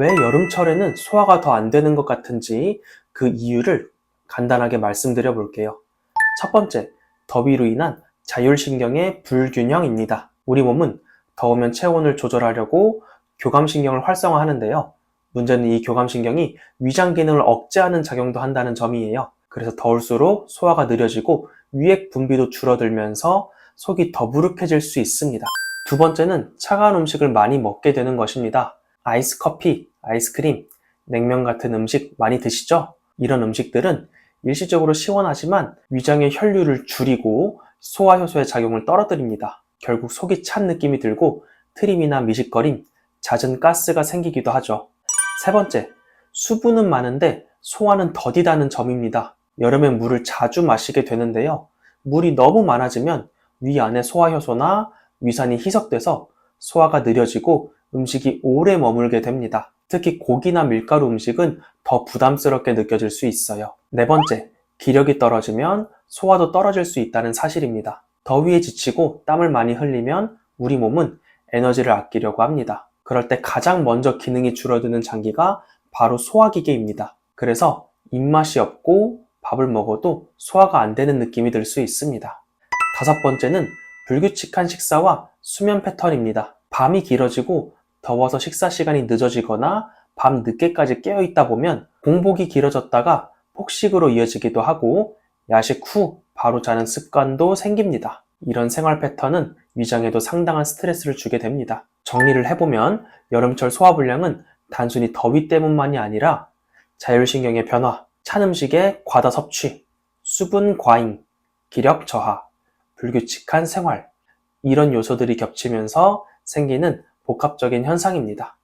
왜 여름철에는 소화가 더 안 되는 것 같은지 그 이유를 간단하게 말씀드려 볼게요. 첫 번째, 더위로 인한 자율신경의 불균형입니다. 우리 몸은 더우면 체온을 조절하려고 교감신경을 활성화하는데요. 문제는 이 교감신경이 위장 기능을 억제하는 작용도 한다는 점이에요. 그래서 더울수록 소화가 느려지고 위액 분비도 줄어들면서 속이 더부룩해질 수 있습니다. 두 번째는 차가운 음식을 많이 먹게 되는 것입니다. 아이스 커피, 아이스크림, 냉면 같은 음식 많이 드시죠? 이런 음식들은 일시적으로 시원하지만 위장의 혈류를 줄이고 소화효소의 작용을 떨어뜨립니다. 결국 속이 찬 느낌이 들고 트림이나 미식거림, 잦은 가스가 생기기도 하죠. 세 번째, 수분은 많은데 소화는 더디다는 점입니다. 여름엔 물을 자주 마시게 되는데요. 물이 너무 많아지면 위 안에 소화효소나 위산이 희석돼서 소화가 느려지고 음식이 오래 머물게 됩니다. 특히 고기나 밀가루 음식은 더 부담스럽게 느껴질 수 있어요. 네 번째, 기력이 떨어지면 소화도 떨어질 수 있다는 사실입니다. 더위에 지치고 땀을 많이 흘리면 우리 몸은 에너지를 아끼려고 합니다. 그럴 때 가장 먼저 기능이 줄어드는 장기가 바로 소화기계입니다. 그래서 입맛이 없고 밥을 먹어도 소화가 안 되는 느낌이 들 수 있습니다. 다섯 번째는 불규칙한 식사와 수면 패턴입니다. 밤이 길어지고 더워서 식사 시간이 늦어지거나 밤 늦게까지 깨어 있다 보면 공복이 길어졌다가 폭식으로 이어지기도 하고 야식 후 바로 자는 습관도 생깁니다. 이런 생활 패턴은 위장에도 상당한 스트레스를 주게 됩니다. 정리를 해보면 여름철 소화불량은 단순히 더위 때문만이 아니라 자율신경의 변화, 찬 음식의 과다 섭취, 수분 과잉, 기력 저하, 불규칙한 생활, 이런 요소들이 겹치면서 생기는 복합적인 현상입니다.